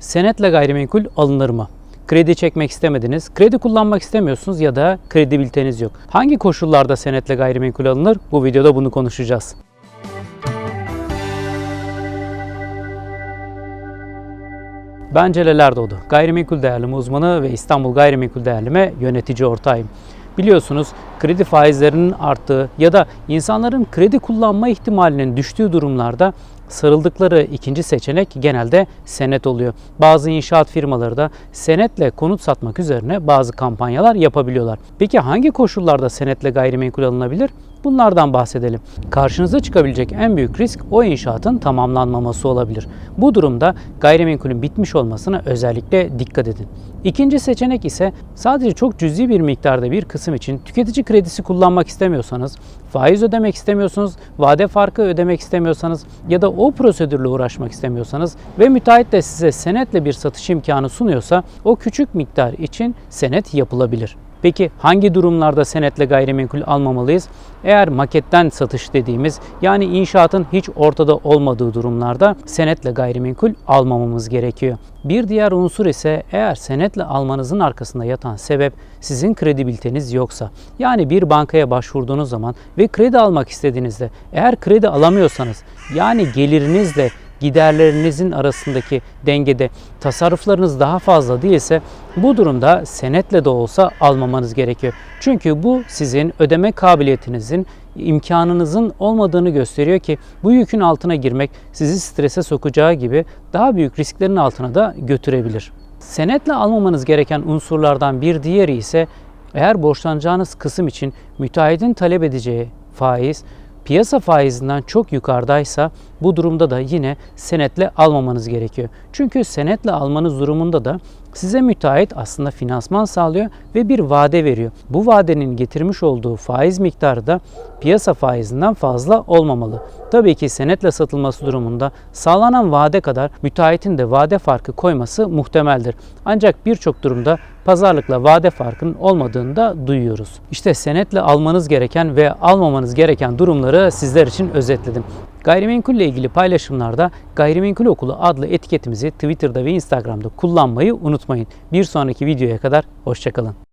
Senetle gayrimenkul alınır mı? Kredi çekmek istemediniz, kredi kullanmak istemiyorsunuz ya da kredibiliteniz yok. Hangi koşullarda senetle gayrimenkul alınır? Bu videoda bunu konuşacağız. Ben Celal Erdoğdu, gayrimenkul değerleme uzmanı ve İstanbul Gayrimenkul Değerleme yönetici ortağıyım. Biliyorsunuz kredi faizlerinin arttığı ya da insanların kredi kullanma ihtimalinin düştüğü durumlarda sarıldıkları ikinci seçenek genelde senet oluyor. Bazı inşaat firmaları da senetle konut satmak üzerine bazı kampanyalar yapabiliyorlar. Peki hangi koşullarda senetle gayrimenkul alınabilir? Bunlardan bahsedelim. Karşınıza çıkabilecek en büyük risk o inşaatın tamamlanmaması olabilir. Bu durumda gayrimenkulün bitmiş olmasına özellikle dikkat edin. İkinci seçenek ise sadece çok cüzi bir miktarda bir kısım için tüketici kredisi kullanmak istemiyorsanız, faiz ödemek istemiyorsunuz, vade farkı ödemek istemiyorsanız ya da o prosedürle uğraşmak istemiyorsanız ve müteahhit de size senetle bir satış imkanı sunuyorsa o küçük miktar için senet yapılabilir. Peki hangi durumlarda senetle gayrimenkul almamalıyız? Eğer maketten satış dediğimiz yani inşaatın hiç ortada olmadığı durumlarda senetle gayrimenkul almamamız gerekiyor. Bir diğer unsur ise eğer senetle almanızın arkasında yatan sebep sizin kredibiliteniz yoksa. Yani bir bankaya başvurduğunuz zaman ve kredi almak istediğinizde eğer kredi alamıyorsanız yani gelirinizle giderlerinizin arasındaki dengede tasarruflarınız daha fazla değilse bu durumda senetle de olsa almamanız gerekiyor. Çünkü bu sizin ödeme kabiliyetinizin imkanınızın olmadığını gösteriyor ki bu yükün altına girmek sizi strese sokacağı gibi daha büyük risklerin altına da götürebilir. Senetle almamanız gereken unsurlardan bir diğeri ise eğer borçlanacağınız kısım için müteahhitin talep edeceği faiz piyasa faizinden çok yukarıdaysa bu durumda da yine senetle almamanız gerekiyor. Çünkü senetle almanız durumunda da size müteahhit aslında finansman sağlıyor ve bir vade veriyor. Bu vadenin getirmiş olduğu faiz miktarı da piyasa faizinden fazla olmamalı. Tabii ki senetle satılması durumunda sağlanan vade kadar müteahhitin de vade farkı koyması muhtemeldir. Ancak birçok durumda pazarlıkla vade farkının olmadığını da duyuyoruz. İşte senetle almanız gereken ve almamanız gereken durumları sizler için özetledim. Gayrimenkulle ilgili paylaşımlarda Gayrimenkul Okulu adlı etiketimizi Twitter'da ve Instagram'da kullanmayı unutmayın. Bir sonraki videoya kadar hoşçakalın.